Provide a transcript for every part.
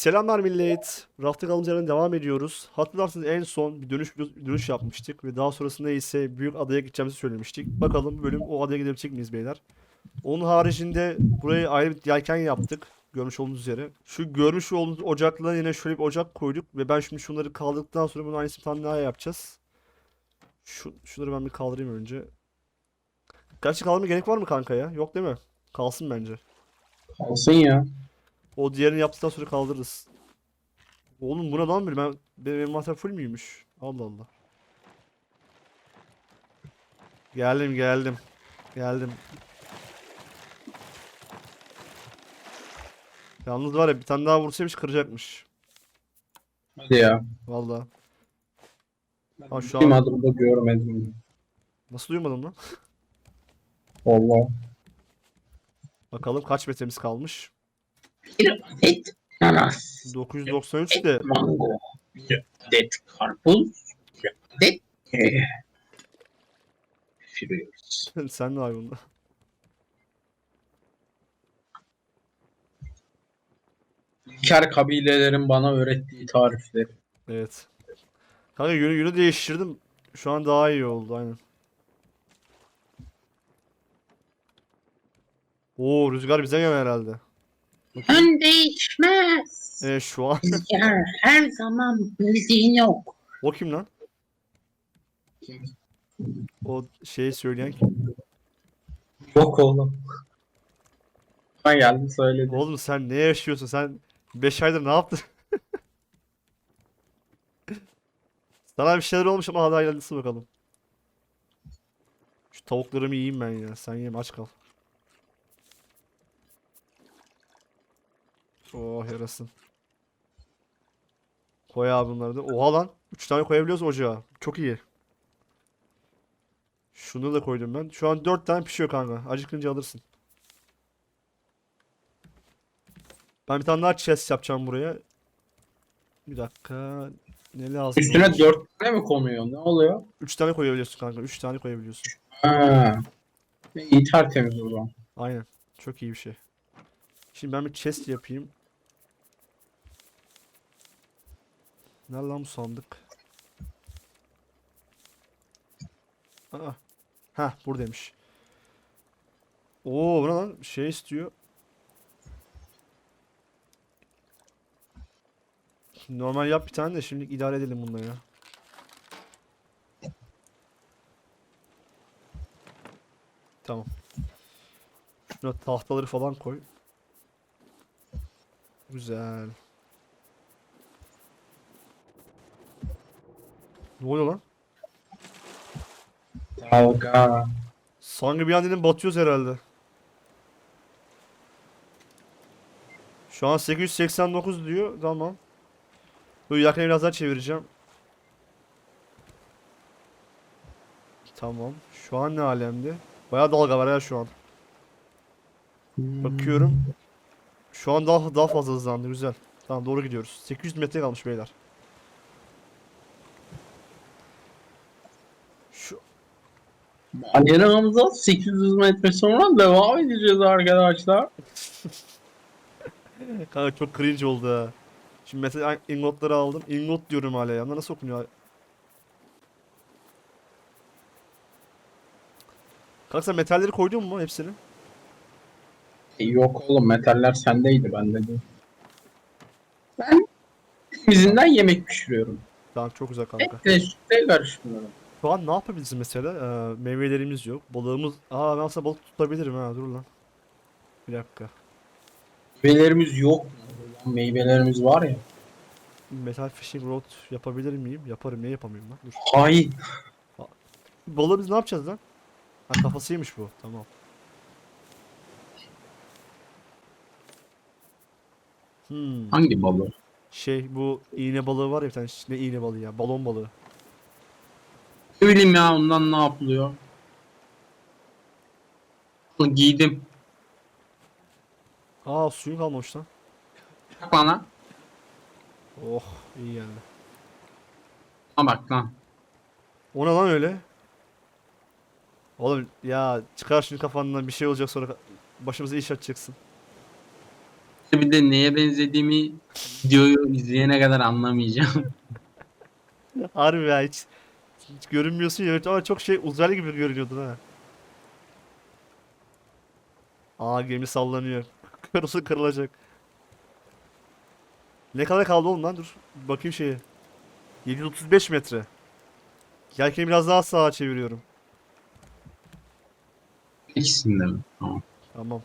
Selamlar millet. Rafta yerden devam ediyoruz. Hatırlarsınız en son bir dönüş bir dönüş yapmıştık ve daha sonrasında ise büyük adaya gideceğimizi söylemiştik. Bakalım bu bölüm o adaya gidebilecek miyiz beyler? Onun haricinde burayı ayrı bir yelken yaptık. Görmüş olduğunuz üzere. Şu görmüş olduğunuz ocaklara yine şöyle bir ocak koyduk ve ben şimdi şunları kaldırdıktan sonra bunun aynısını tane daha yapacağız. Şu, şunları ben bir kaldırayım önce. Gerçi kaldırmaya gerek var mı kanka ya? Yok değil mi? Kalsın bence. Kalsın ya. O diğerini yaptıktan sonra kaldırırız. Oğlum buna lan bir ben benim envanter full müymüş? Allah Allah. Geldim geldim. Geldim. Yalnız var ya bir tane daha vursaymış kıracakmış. Hadi ya. Vallahi. Ha, şu Benim an adımda görmedim. nasıl duymadım lan? Valla. Bakalım kaç metremiz kalmış. Bir adet nanas. 993 de Mango. Bir adet karpuz. Eh, pişiriyoruz. sen ne var bunda? İlker kabilelerin bana öğrettiği tarifleri. Evet. Kanka yönü yönü değiştirdim. Şu an daha iyi oldu aynen. Oo rüzgar bize gelen herhalde. Ön değişmez. E şu an Rüzgar her zaman bildiğin yok. o kim lan? O şeyi söyleyen kim? Yok oğlum. Ha geldi söyledi. Oğlum sen ne yaşıyorsun? Sen 5 aydır ne yaptın? Sana bir şeyler olmuş ama hadi hayırlısı bakalım. Şu tavuklarımı yiyeyim ben ya. Sen yeme aç kal. Oh yarasın. Koy abi bunları da. Oha lan. 3 tane koyabiliyoruz ocağa. Çok iyi. Şunu da koydum ben. Şu an 4 tane pişiyor kanka. Acıkınca alırsın. Ben bir tane daha chest yapacağım buraya. Bir dakika. Ne lazım? Üstüne dört tane mi konuyor? Ne oluyor? 3 tane koyabiliyorsun kanka. 3 tane koyabiliyorsun. Ha. İyi tertemiz o zaman. Aynen. Çok iyi bir şey. Şimdi ben bir chest yapayım. Nerede lan sandık? Aa. Heh buradaymış. Oo bu ne lan? Şey istiyor. Normal yap bir tane de şimdilik idare edelim bununla ya. Tamam. Şuna tahtaları falan koy. Güzel. Ne oluyor lan? Dalga. Sanki bir an dedim batıyoruz herhalde. Şu an 889 diyor. Tamam. Dur yakın biraz daha çevireceğim. Tamam. Şu an ne alemde? Bayağı dalga var ya şu an. Bakıyorum. Şu an daha daha fazla hızlandı. Güzel. Tamam doğru gidiyoruz. 800 metre kalmış beyler. Şu Maceramıza 800 metre sonra devam edeceğiz arkadaşlar. Kanka çok cringe oldu ha. Şimdi mesela ingotları aldım. Ingot diyorum hala ya. Nasıl okunuyor? Kanka sen metalleri koydun mu hepsini? E, Yok oğlum metaller sendeydi bende değil. Ben izinden yemek pişiriyorum. Tamam çok güzel kanka. Etle sütle karıştırıyorum. Şu an ne yapabiliriz mesela? Ee, meyvelerimiz yok. Balığımız... Aa ben aslında balık tutabilirim ha. Dur lan. Bir dakika. Meyvelerimiz yok mu? Meyvelerimiz var ya. Metal fishing rod yapabilir miyim? Yaparım. Niye yapamayayım lan? Dur. Hain. Balığı biz ne yapacağız lan? Ha kafasıymış bu. Tamam. Hmm. Hangi balığı? Şey bu iğne balığı var ya bir tane ne iğne balığı ya balon balığı. Ne bileyim ya ondan ne yapılıyor? Bunu Giydim. Aa suyun kalmamış lan. Bak bana. Oh iyi geldi. Ha bak lan. O ne lan öyle? Oğlum ya çıkar şunu kafandan bir şey olacak sonra başımıza iş açacaksın. Bir de neye benzediğimi videoyu izleyene kadar anlamayacağım. Harbi ya hiç, hiç görünmüyorsun ya ama çok şey uzaylı gibi görünüyordun ha. Aa gemi sallanıyor. Kırılsa kırılacak. Ne kadar kaldı oğlum lan dur. Bakayım şeye. 735 metre. Yelkeni biraz daha sağa çeviriyorum. İkisinde mi? Tamam. Tamam.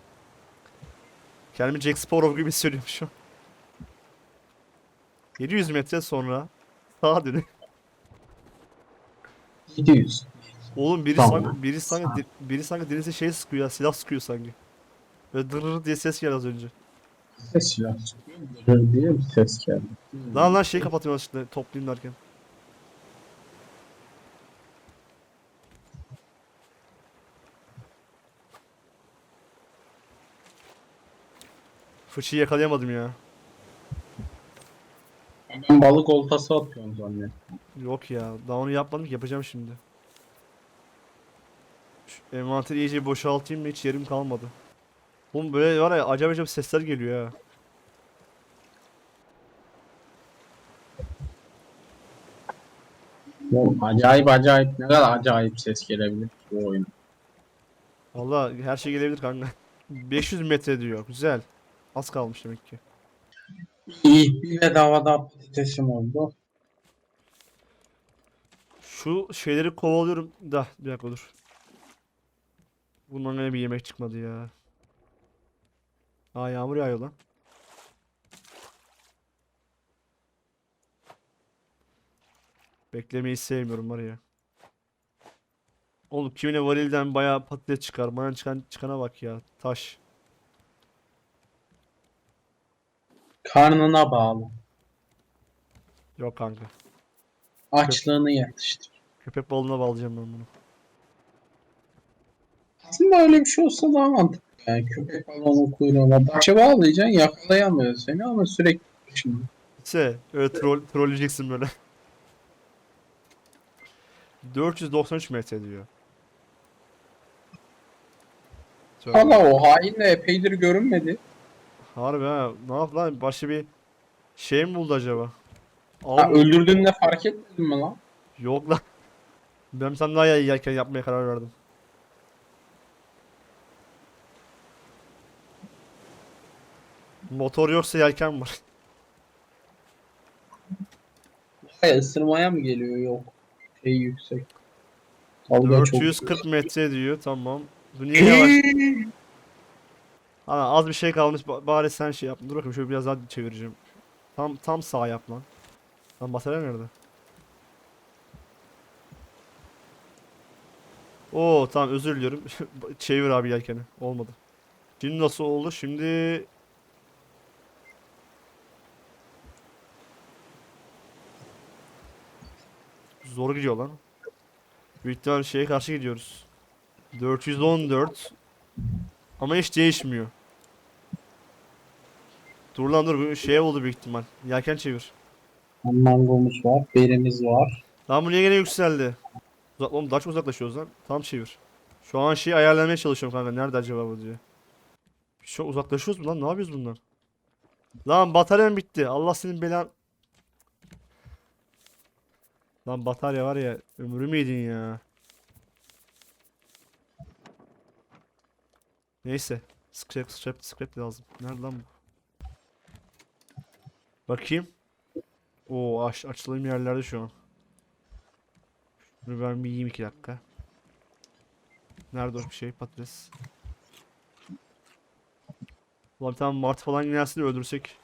Kendimi Jack Sparrow gibi hissediyorum şu an. 700 metre sonra sağa dönüyor. 700. Oğlum biri Tamam. sanki biri sanki de- biri sanki denize şey sıkıyor ya silah sıkıyor sanki. Böyle dırır diye ses geldi az önce. Ses. Dırır diye bir ses geldi. Lan lan şey kapatıyorum işte toplayayım derken. Fıçıyı yakalayamadım ya. Ben balık oltası atıyorum zannettim. Yok ya. Daha onu yapmadım ki yapacağım şimdi. Şu envanteri iyice boşaltayım da hiç yerim kalmadı. Oğlum böyle var ya acayip acayip sesler geliyor ya. Oğlum, acayip acayip ne kadar acayip ses gelebilir bu oyun. Valla her şey gelebilir kanka. 500 metre diyor. Güzel. Az kalmış demek ki. İyi bir bedava daha patatesim oldu. Şu şeyleri kovalıyorum da bir dakika dur. Bundan gene bir yemek çıkmadı ya. Aa yağmur yağıyor lan. Beklemeyi sevmiyorum var ya. Oğlum kimine varilden bayağı patates çıkar. Bana çıkan çıkana bak ya. Taş. Karnına bağlı. Yok kanka. Açlığını yatıştır. Köpek balığına bağlayacağım ben bunu. Aslında öyle bir şey olsa daha mantıklı. Yani köpek balığının kuyruğuna başa bağlayacaksın yakalayamıyor seni ama sürekli şimdi. Se, öyle troll, trolleyeceksin böyle. 493 metre diyor. Tövbe. Valla o hain de epeydir görünmedi. Harbi ha. Ne yap lan? Başka bir şey mi buldu acaba? Ha, Abi, öldürdüğünde fark etmedin mi lan? yok lan. Ben daha yay- yelken yapmaya karar verdim. Motor yoksa yelken var. Hayır ısırmaya mı geliyor? Yok. Şey yüksek. Dalga çok 440 metre diyor. Tamam. Bu niye yavaş? Ana az bir şey kalmış. ba- Bari sen şey yap. Dur bakayım şöyle biraz daha çevireceğim. Tam tam sağ yap lan. Lan batarya nerede? Oo tamam özür diliyorum. Çevir abi yelkeni. Olmadı. Şimdi nasıl oldu? Şimdi Zor gidiyor lan. Büyük ihtimal şeye karşı gidiyoruz. 414 Ama hiç değişmiyor. Dur lan dur bu şey oldu büyük ihtimal. Yelken çevir. Mangomuz var. Berimiz var. Lan bu niye gene yükseldi? Uzak, oğlum daha çok uzaklaşıyoruz lan. Tam çevir. Şu an şeyi ayarlamaya çalışıyorum kanka. Nerede acaba bu. Biz Çok uzaklaşıyoruz mu lan? Ne yapıyoruz bunlar? Lan bataryam bitti. Allah senin belan. Lan batarya var ya. Ömrümü yedin ya. Neyse. Scrap, scrap, scrap lazım. Nerede lan bu? Bakayım. Oo aç, açılan yerlerde şu an. Şunu ben bir yiyeyim iki dakika. Nerede o şey patates? Ulan bir tane martı falan gelse de öldürsek.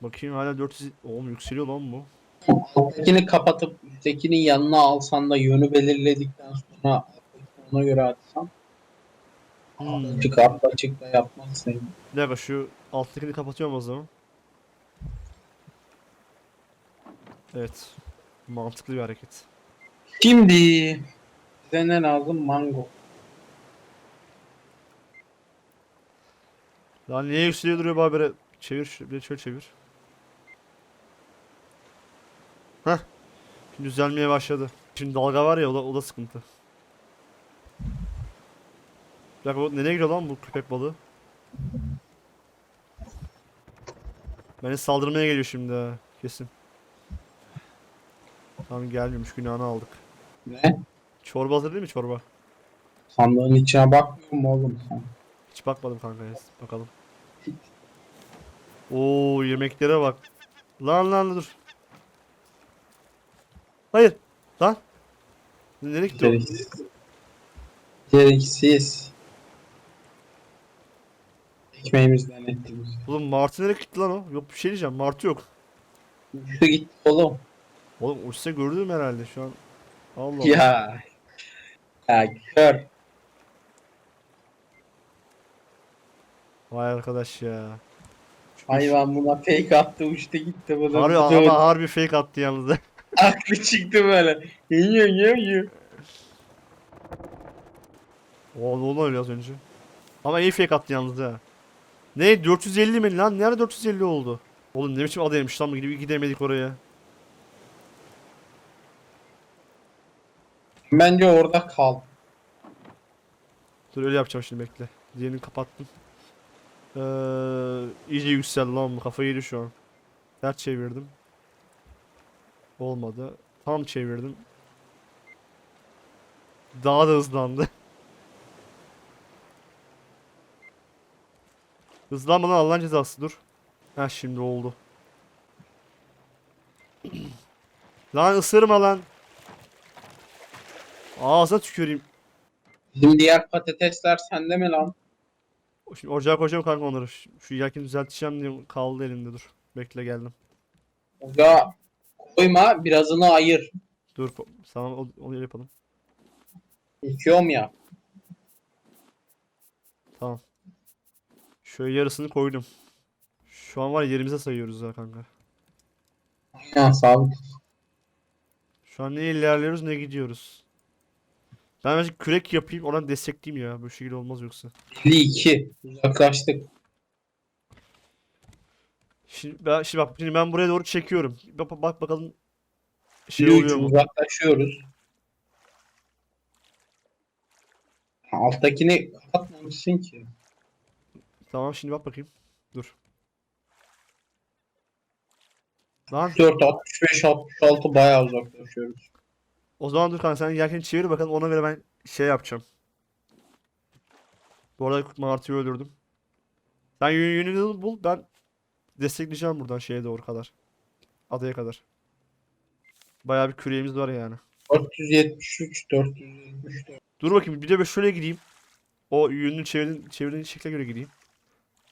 Bakayım hala 400... Oğlum yükseliyor lan bu. Alttakini kapatıp üsttekinin yanına alsan da yönü belirledikten sonra ona göre atsan Hmm. açık altta açık da yapmazsın. Bir dakika şu alttakini kapatıyorum o zaman. Evet. Mantıklı bir hareket. Şimdi bize ne lazım? Mango. Lan niye yükseliyor duruyor bu habere? Çevir şu- bir de şöyle çevir. Heh. Şimdi düzelmeye başladı. Şimdi dalga var ya o da, o da sıkıntı. Bir dakika o nereye gidiyor lan bu köpek balığı? Beni saldırmaya geliyor şimdi ha. Kesin. Tamam gelmiyormuş günahını aldık. Ne? Çorba hazır değil mi çorba? Sandığın içine bakmıyor mu oğlum sen? Hiç bakmadım kanka ya. Bakalım. Oo yemeklere bak. Lan lan dur. Hayır. Lan. Nereye gitti o? Gereksiz. Gereksiz. Ekmeğimizden ettiğimiz. Oğlum Martı nereye gitti lan o? Yok bir şey diyeceğim. Martı yok. Uçtu gitti oğlum. Oğlum uçsa gördüm herhalde şu an. Allah Allah. Ya. Ya kör. Vay arkadaş ya. Hayvan buna fake attı uçtu gitti. Bu da Harbi ama harbi fake attı yalnız. Aklı çıktı böyle. Yiyor yiyor yiyor. O onu öyle az önce. Ama iyi fake attı yalnız ha. Ne 450 mi lan? Nerede 450 oldu? Oğlum ne biçim adaymış lan gidip gidemedik oraya. Bence orada kal. Dur öyle yapacağım şimdi bekle. Diğerini kapattım. Ee, iyice yükseldi lan bu kafayı yedi şu an. Ters çevirdim. Olmadı. Tam çevirdim. Daha da hızlandı. Hızlanma lan Allah'ın cezası dur. Ha şimdi oldu. lan ısırma lan. Ağzına tüküreyim. Bizim diğer patatesler sende mi lan? Şimdi ocağa koyacağım kanka onları. Şu, yelkeni düzelteceğim diye kaldı elimde dur. Bekle geldim. Ocağa koyma birazını ayır. Dur tamam onu yapalım. Yıkıyorum ya. Tamam. Şöyle yarısını koydum. Şu an var ya yerimize sayıyoruz ha kanka. Ya sabit. Şu an ne ilerliyoruz ne gidiyoruz. Ben bence kürek yapayım oradan destekleyeyim ya. Bu şekilde olmaz yoksa. 52. Uzaklaştık. Şimdi ben, şimdi bak şimdi ben buraya doğru çekiyorum. Bak, bak bakalım şey 53 oluyor mu? uzaklaşıyoruz. Alttakini kapatmamışsın ki. Tamam şimdi bak bakayım. Dur. Lan 4, 65, 66 bayağı uzaklaşıyoruz. O zaman dur kanka sen yelkeni çevir bakalım ona göre ben şey yapacağım. Bu arada Martı'yı öldürdüm. Sen yön- yönünü bul ben destekleyeceğim buradan şeye doğru kadar. Adaya kadar. Bayağı bir küreğimiz var yani. 473, 474. Dur bakayım bir de ben şöyle gideyim. O yönünü çevirdiğin, çevirdiğin şekle göre gideyim.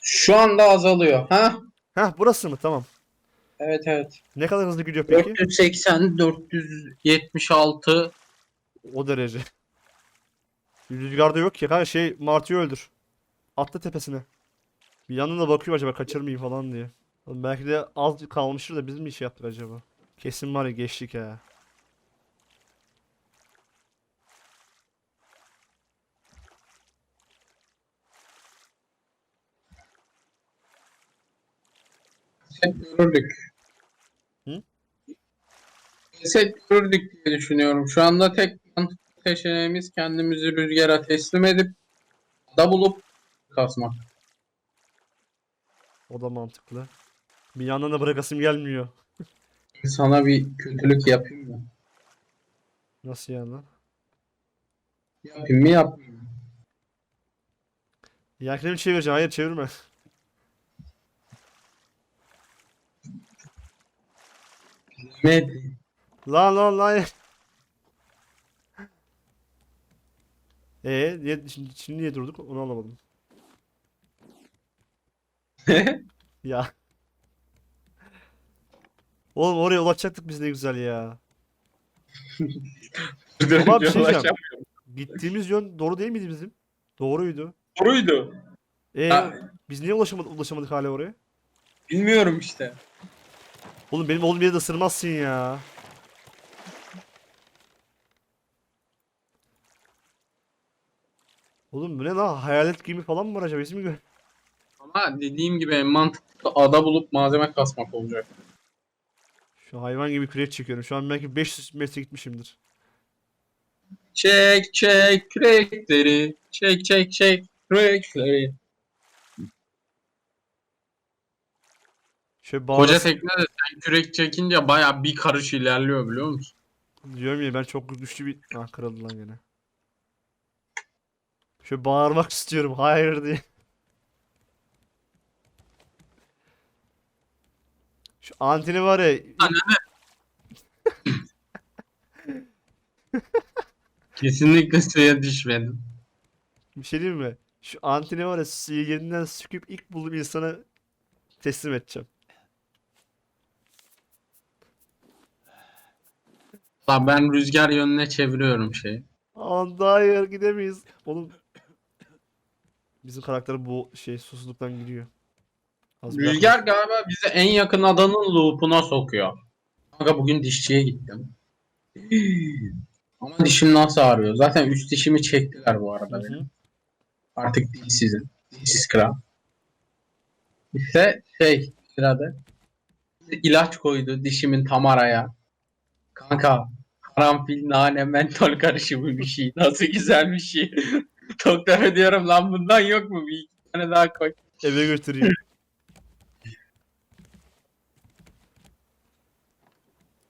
Şu anda azalıyor. Ha? Heh burası mı? Tamam. Evet evet. Ne kadar hızlı gidiyor peki? 480, 476. O derece. Rüzgarda yok ya kanka şey Martı'yı öldür. Atla tepesine. Bir yandan da bakıyor acaba kaçır mıyım falan diye. Oğlum belki de az kalmıştır da biz mi şey yaptık acaba? Kesin var ya geçtik ya. Görürdük. Hı? Biz hep görürdük diye düşünüyorum. Şu anda tek mantıklı seçeneğimiz kendimizi rüzgara teslim edip da bulup kasmak. O da mantıklı. Bir yandan da bırakasım gelmiyor. Sana bir kötülük yapayım mı? Nasıl yani lan? Yapayım mı yapmayayım mı? Mi çevireceğim? Hayır çevirme. Edeyim? Lan lan lan. Ee, niye, şimdi, şimdi niye durduk? Onu anlamadım. Ya. Oğlum oraya ulaşacaktık biz ne güzel ya. Ama bir şey diyeceğim. Gittiğimiz yön doğru değil miydi bizim? Doğruydu. Doğruydu. Ee, Ha. biz niye ulaşamadık, ulaşamadık hala oraya? Bilmiyorum işte. Oğlum benim oğlum bir de ısırmazsın ya. Oğlum bu ne lan? Hayalet gemi falan mı var acaba? Biz mi gör? Ama dediğim gibi en mantıklı ada bulup malzeme kasmak olacak. Şu hayvan gibi kürek çekiyorum. Şu an belki 500 metre gitmişimdir. Çek çek kürekleri. Çek çek çek kürekleri. Şöyle Koca bağırası tekne de sen kürek çekince baya bir karış ilerliyor biliyor musun? diyorum ya ben çok güçlü bir... Ah kırıldı lan gene. Şöyle bağırmak istiyorum. Hayır diye. Şu anteni var ya Kesinlikle suya düşmedim. bir şey diyeyim mi? Şu anteni var ya suyu yerinden söküp ilk bulduğum insana teslim edeceğim. Lan ben rüzgar yönüne çeviriyorum şeyi. Anda hayır gidemeyiz. Oğlum bizim karakter bu şey susuzluktan gidiyor. Az bir Rüzgar galiba bizi en yakın adanın loop'una sokuyor. Kanka bugün dişçiye gittim. Ama dişim nasıl ağrıyor? Zaten üst dişimi çektiler bu arada Hı benim. Artık dişsizim. Dişsiz kral. İşte şey sırada ilaç koydu dişimin tam araya. Kanka karanfil, nane, mentol karışımı bir şey. Nasıl güzel bir şey. Doktora diyorum lan bundan yok mu? Bir iki tane daha koy. Eve götüreyim.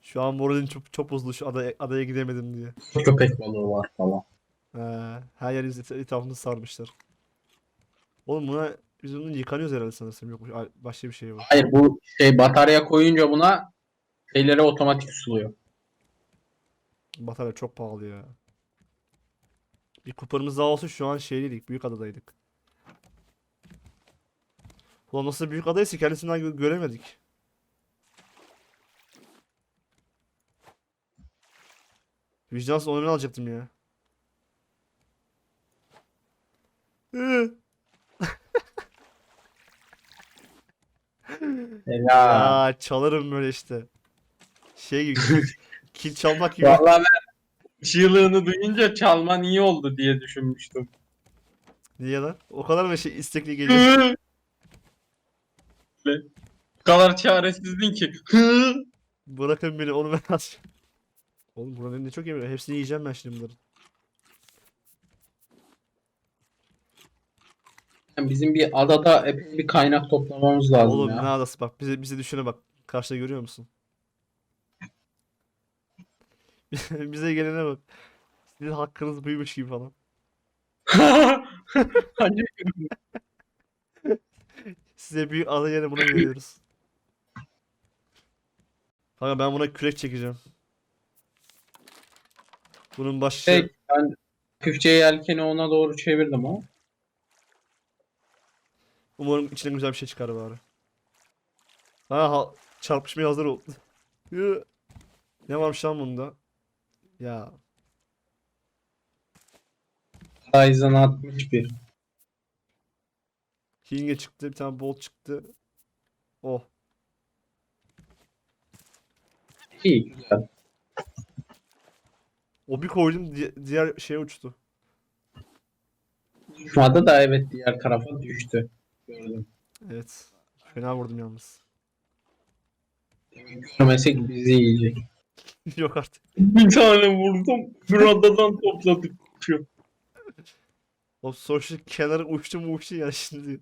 Şu an moralim çok, çok bozuldu şu adaya, adaya gidemedim diye. Köpek balığı var falan. He, her yer et- etrafını sarmışlar. Oğlum buna biz bunu yıkanıyoruz herhalde sanırsam. Ay, Başka bir şey var. Hayır bu şey batarya koyunca buna şeyleri otomatik suluyor. Batarya çok pahalı ya. Bir kuparımız daha olsa şu an şeydeydik, büyük adadaydık. Ulan nasıl büyük adaysa kendisinden gö- göremedik. Vicdansız onurunu alacaktım ya. Ya. Ya çalarım böyle işte. Şey gibi kil, çalmak gibi. Vallahi ben çığlığını duyunca çalman iyi oldu diye düşünmüştüm. Niye lan? O kadar mı şey istekli geliyor? O kadar çaresizdin ki. Bırakın beni onu ben az. Oğlum buranın ne çok yemeği. Hepsini yiyeceğim ben şimdi bunların. Bizim bir adada epey bir kaynak toplamamız lazım Oğlum ya. ne adası bak bize bize düşüne bak. Karşıda görüyor musun? bize gelene bak. Sizin hakkınız buymuş gibi falan. Hani Size büyük ada yerine buna veriyoruz. Kanka ben buna kürek çekeceğim. Bunun başı şey, ben küfçe yelkeni ona doğru çevirdim ama. umarım içinden güzel bir şey çıkar bari. Ha, ha çarpışmaya hazır ol. Ne varmış lan bunda? Ya Ryzen 61. Hinge çıktı, bir tane bolt çıktı. Oh. İyi güzel. O bir koydum di- diğer şeye uçtu. Düşmada da evet diğer tarafa düştü. Gördüm. Evet. Fena vurdum yalnız. Görmesek bizi yiyecek. Yok artık. Bir tane vurdum. Bir adadan topladık. O sonuçta kenara uçtu mu uçtu ya şimdi.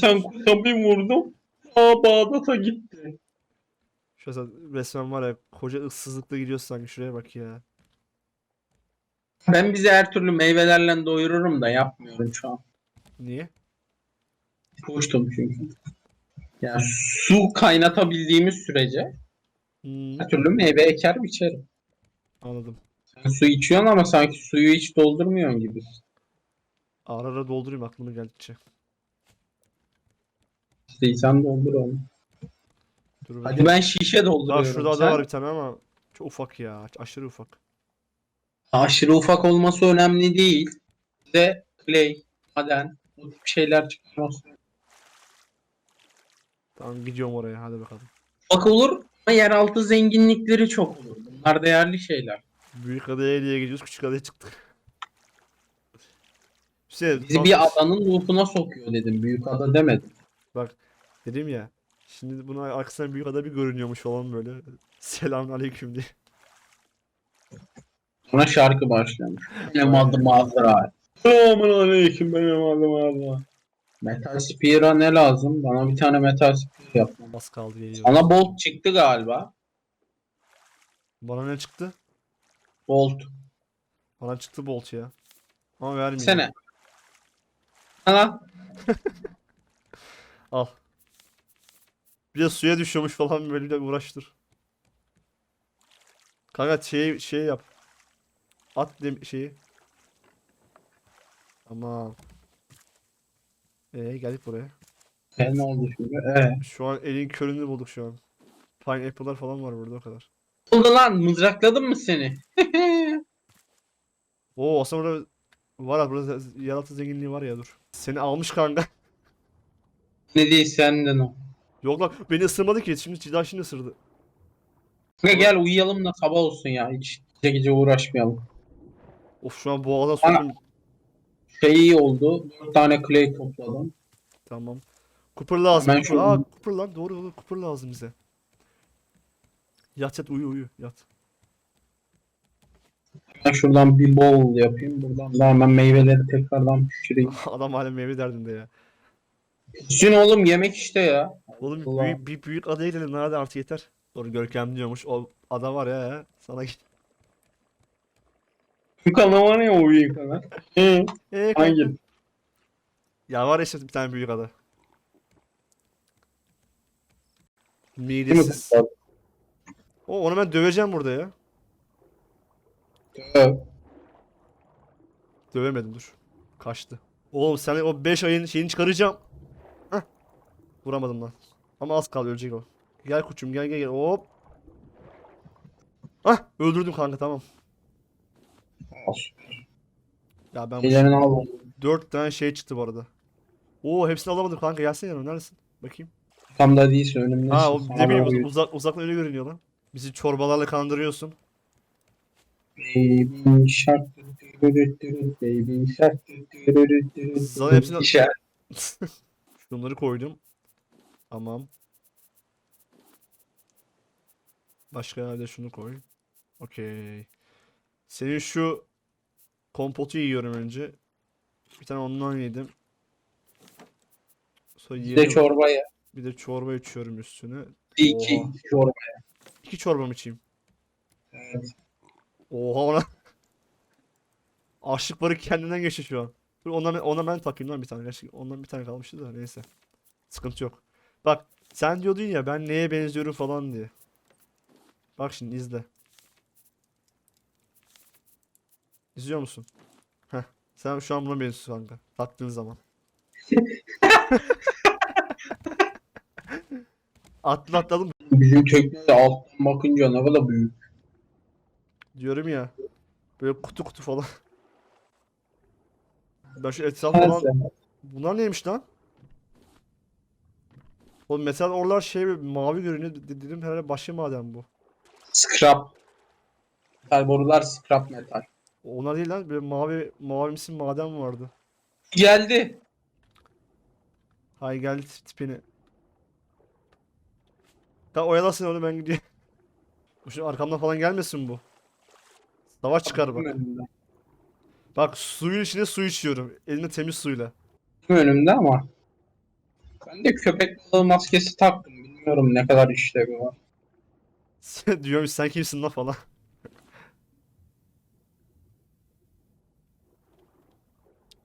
Sen kuşa bir vurdum. Aa Bağdat'a gitti. Şurası resmen var ya koca ıssızlıkla gidiyor sanki şuraya bak ya. Ben bizi her türlü meyvelerle doyururum da yapmıyorum şu an. Niye? Koştum çünkü. Yani su kaynatabildiğimiz sürece Hmm, her türlü meyve eker biçerim. anladım. Sen su içiyorsun ama sanki suyu hiç doldurmuyorsun gibi. Ara ara doldurayım aklıma geldikçe. İşte sen doldur onu. Dur Hadi ben şişe Daha dolduruyorum. şurada ada Sen- var bir tane ama çok ufak ya. Aşırı ufak. Aşırı ufak olması önemli değil. Bize clay, maden, bu tip şeyler çıkarması. Tamam gidiyorum oraya hadi bakalım. Ufak olur yeraltı zenginlikleri çok olur. Bunlar değerli şeyler. Büyük adaya diye gidiyoruz küçük adaya çıktık. Şey, Bizi bir adanın loop'una sokuyor dedim. Büyük ada demedim. Bak dedim ya. Şimdi buna arkasından büyük ada bir görünüyormuş falan böyle. Selamünaleyküm diye. Sonra şarkı başlamış. Benim adım Azra. Selamun aleyküm benim adım Azra. Metal Spear'a ne lazım? Bana bir tane Metal Spear yap. Az kaldı geliyor. Bana Bolt çıktı galiba. Bana ne çıktı? Bolt. Bana çıktı bolt ya. Ama vermiyor. Sene. Ana. Al. Bir de suya düşüyormuş falan böyle bir de uğraştır. Kanka şey şey yap. At dem şeyi. Tamam. Ee geldik buraya. E, ne oldu şimdi? Ee. Şu an elin körünü bulduk şu an. Pineapple'lar falan var burada o kadar. Oldu lan mızrakladım mı seni? Oo aslında burada var ya burada yeraltı zenginliği var ya dur. Seni almış kanka. ne değil senden o. Yok lan beni ısırmadı ki şimdi daha şimdi ısırdı. Kanka gel uyuyalım da sabah olsun ya. Hiç gece gece uğraşmayalım. Of şu an boğaza Ana. Şey iyi oldu. 4 tane clay topladım. Tamam. Cooper lazım. Ben Cooper. şu- Aa Cooper lan doğru doğru Cooper lazım bize. Yat yat uyu uyu yat. Ben şuradan bir bowl yapayım. Buradan da hemen meyveleri tekrardan pişireyim. Adam hala meyve derdinde ya. Pişsin oğlum yemek işte ya. Oğlum Allah. büyük, bir büyük adaya gidelim hadi artık yeter. Doğru Görkem diyormuş. O ada var ya, ya. Sana git. Bu kanal var ya o büyük kanal. Hı. Ee, kanka. Hangi? Ya var ya işte bir tane büyük ada. Midesiz. O onu ben döveceğim burada ya. Evet. Dövemedim dur. Kaçtı. Oğlum sen o 5 ayın şeyini çıkaracağım. Hah. Vuramadım lan. Ama az kaldı ölecek o. Gel koçum gel gel gel. Hop. Hah öldürdüm kanka tamam. Olsun. Ya ben bu Şeylerini al. 4 tane şey çıktı bu arada. Oo hepsini alamadım kanka gelsene yanıma neredesin? Bakayım. Tam da değilse önümdesin. Ha o ne bileyim uz- uzak uzaktan öyle görünüyor lan. Bizi çorbalarla kandırıyorsun. Baby shark baby shark. Sana hepsini- İşe- Şunları koydum. Tamam. Başka bir de şunu koy. Okey. Senin şu kompotu yiyorum önce. Bir tane ondan yedim. Sonra Bir de yedim. çorba ya. Bir de çorba içiyorum üstüne. Bir iki Oha. çorba. İki çorba mı içeyim? Evet. Oha ona. Açlık barı kendinden geçti şu an. Dur ondan, ona ben takayım lan bir tane. Gerçi ondan bir tane kalmıştı da neyse. Sıkıntı yok. Bak sen diyordun ya ben neye benziyorum falan diye. Bak şimdi izle. İzliyor musun? Heh. Sen şu an buna benziyorsun kanka. Taktığın zaman. Atlı atladım Bizim tekne de alttan bakınca ne kadar büyük. diyorum ya. Böyle kutu kutu falan. Ben şu etraf falan. Bunlar neymiş lan? Oğlum mesela oralar şey mavi görünüyor. De- Dedim herhalde başka maden bu. Scrap. Metal borular scrap metal. Onlar değil lan. Böyle mavi mavimsi maden vardı. Geldi. Hay geldi tip- tipini. Tamam oyalasın onu ben gidiyorum. Bu arkamdan falan gelmesin bu. Savaş çıkar bak. Önümde. Bak suyun içine su içiyorum. Elimde temiz suyla. Önümde ama. Ben de köpek balığı maskesi taktım. Bilmiyorum ne kadar işlevi var. Diyorum sen kimsin lan falan.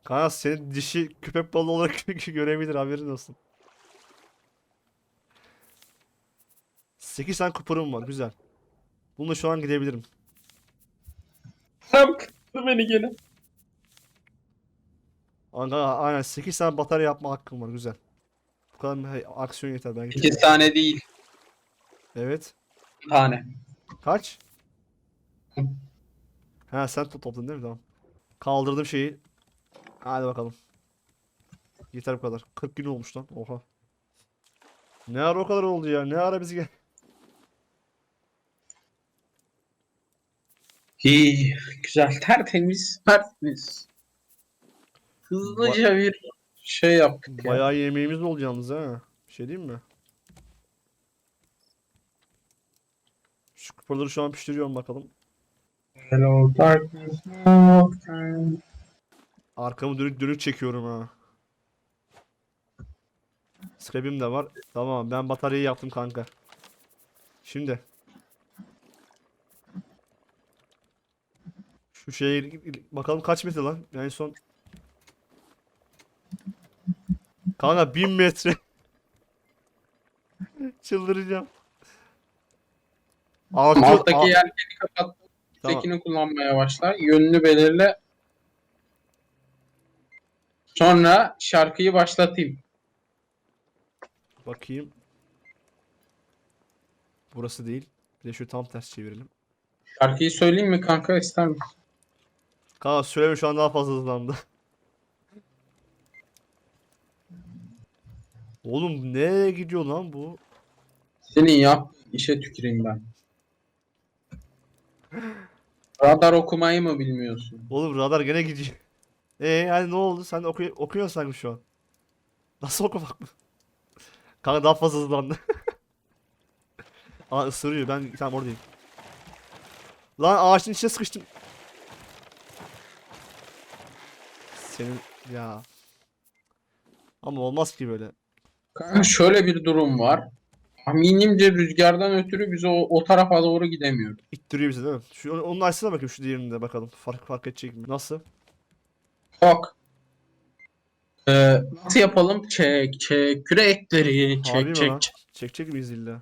Kanka seni dişi köpek balığı olarak görebilir haberin olsun. 8 tane kupurum var güzel. Bununla şu an gidebilirim. Tam kırdı beni gene. Kanka aynen 8 tane batarya yapma hakkım var güzel. Bu kadar hey, aksiyon yeter ben İki gidiyorum. tane değil. Evet. Bir tane. Kaç? Ha sen to- topladın değil mi? Tamam. Kaldırdım şeyi. Hadi bakalım. Yeter bu kadar. 40 gün olmuş lan. Oha. Ne ara o kadar oldu ya? Ne ara bizi gel. İyi. Güzel. Tertemiz. Tertemiz. Hızlıca bir şey yaptık ya. Bayağı yemeğimiz oldu yalnız ha. Bir şey diyeyim mi? Şu kupaları şu an pişiriyorum bakalım. Hello darkness. old friend. Arkamı dönük dönük çekiyorum ha. Scrap'im de var. Tamam ben bataryayı yaptım kanka. Şimdi. Şu şeye bakalım kaç metre lan? En son. Kanka 1000 metre. Çıldıracağım. Alttaki a- yelkeni kapat. Tamam. Tekini kullanmaya başlar. Yönünü belirle. Sonra şarkıyı başlatayım. Bakayım. Burası değil. Bir de şu tam ters çevirelim. Şarkıyı söyleyeyim mi kanka ister misin? Kanka söyleme şu an daha fazla hızlandı. Oğlum nereye gidiyor lan bu? Senin yap işe tüküreyim ben. Radar okumayı mı bilmiyorsun? Oğlum radar gene gidiyor. Ee hani ne oldu? Sen oku okuyorsun sanki şu an. Nasıl okumak bu? Kanka daha fazla hızlandı. Aa ısırıyor. Ben tamam oradayım. Lan ağaçın içine sıkıştım. Senin ya. Ama olmaz ki böyle. Kanka şöyle bir durum var. Tahminimce rüzgardan ötürü biz o, o tarafa doğru gidemiyoruz. İttiriyor bizi değil mi? Şu onun açsana bakayım şu diğerini de bakalım. Fark fark edecek mi? Nasıl? Bak. Ee, nasıl yapalım? Çek çek kürekleri Harbi çek mi çek lan? çek. Çekecek miyiz illa?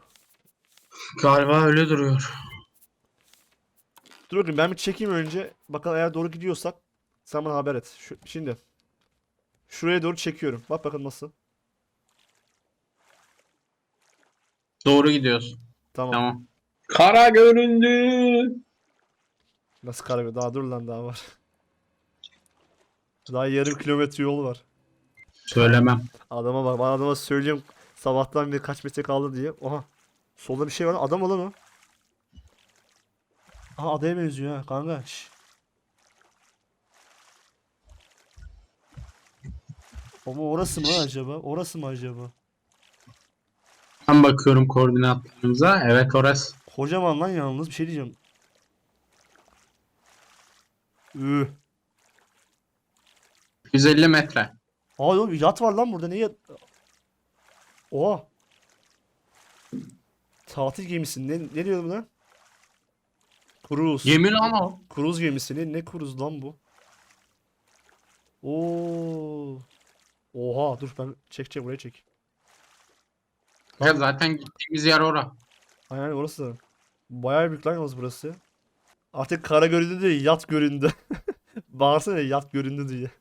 Galiba öyle duruyor. Dur bakayım ben bir çekeyim önce. Bakalım eğer doğru gidiyorsak sen bana haber et. Şu, şimdi. Şuraya doğru çekiyorum. Bak bakalım nasıl. Doğru gidiyorsun. Tamam. Tamam. Kara göründü. Nasıl karabı? Daha dur lan daha var. Daha yarım kilometre yol var. Söylemem. Adama bak. Ben adama söyleyeceğim. Sabahtan beri kaç metre kaldı diye. Oha. Solda bir şey var. Adam olan o. Aha adaya benziyor ha kanka. Şş. Ama orası mı acaba? Orası mı acaba? Ben bakıyorum koordinatlarımıza. Evet orası. Kocaman lan yalnız bir şey diyeceğim. Üh. 150 metre. Aa oğlum yat var lan burada ne yat? Oha. Tatil gemisi ne ne diyor buna? Cruise. Gemi lan o. Cruise gemisi ne ne cruise lan bu? Oo. Oha dur ben çek çek buraya çek. Ya zaten gittiğimiz yer ora. Aynen orası. Bayağı büyük lan yalnız burası. Artık kara göründü değil yat göründü. Bağırsana yat göründü diye.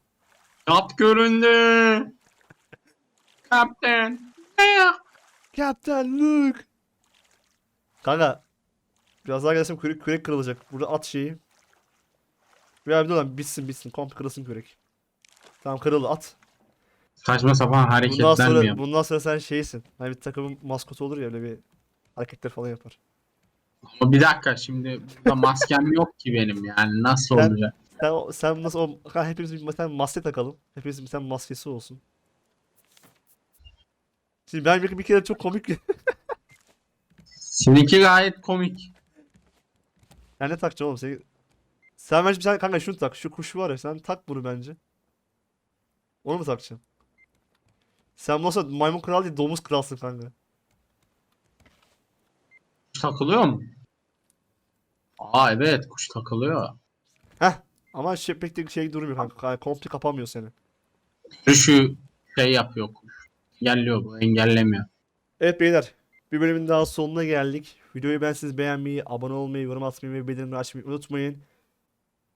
Yat göründü. Kaptan. Captain Luke. Kanka. Biraz daha gelsem kürek, kürek kırılacak. Burada at şeyi. Veya bir dur lan bitsin bitsin. Komple kırılsın kürek. Tamam kırıldı at. Saçma sapan Bundan hareketler mi sonra, yap? bundan sonra sen şeysin. Hani bir takımın maskotu olur ya öyle bir hareketler falan yapar. Ama bir dakika şimdi burada maskem yok ki benim yani nasıl Ben- olacak? Sen, sen nasıl o, hepimiz bir tane maske takalım. Hepimizin bir tane maskesi olsun. Şimdi ben bir, bir kere çok komik Seninki gayet komik. Ya ne takacaksın oğlum sen? Sen bence sen kanka şunu tak. Şu kuş var ya sen tak bunu bence. Onu mu takacaksın? Sen nasıl maymun kral değil domuz kralsın kanka. Kuş takılıyor mu? Aa evet kuş takılıyor. Heh. Ama şey, pek de şey durmuyor kanka. Komple kapamıyor seni. Şu şey yapıyor. Engelliyor bu engellemiyor. Evet beyler. Bir bölümün daha sonuna geldik. Videoyu ben siz beğenmeyi, abone olmayı, yorum atmayı ve bildirimleri açmayı unutmayın.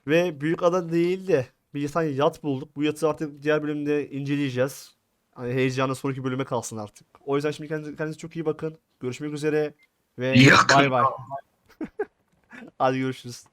Ve büyük ada değil de bir tane yat bulduk. Bu yatı artık diğer bölümde inceleyeceğiz. Hani heyecanı sonraki bölüme kalsın artık. O yüzden şimdi kendinize, kendinize çok iyi bakın. Görüşmek üzere ve bay bay. Hadi görüşürüz.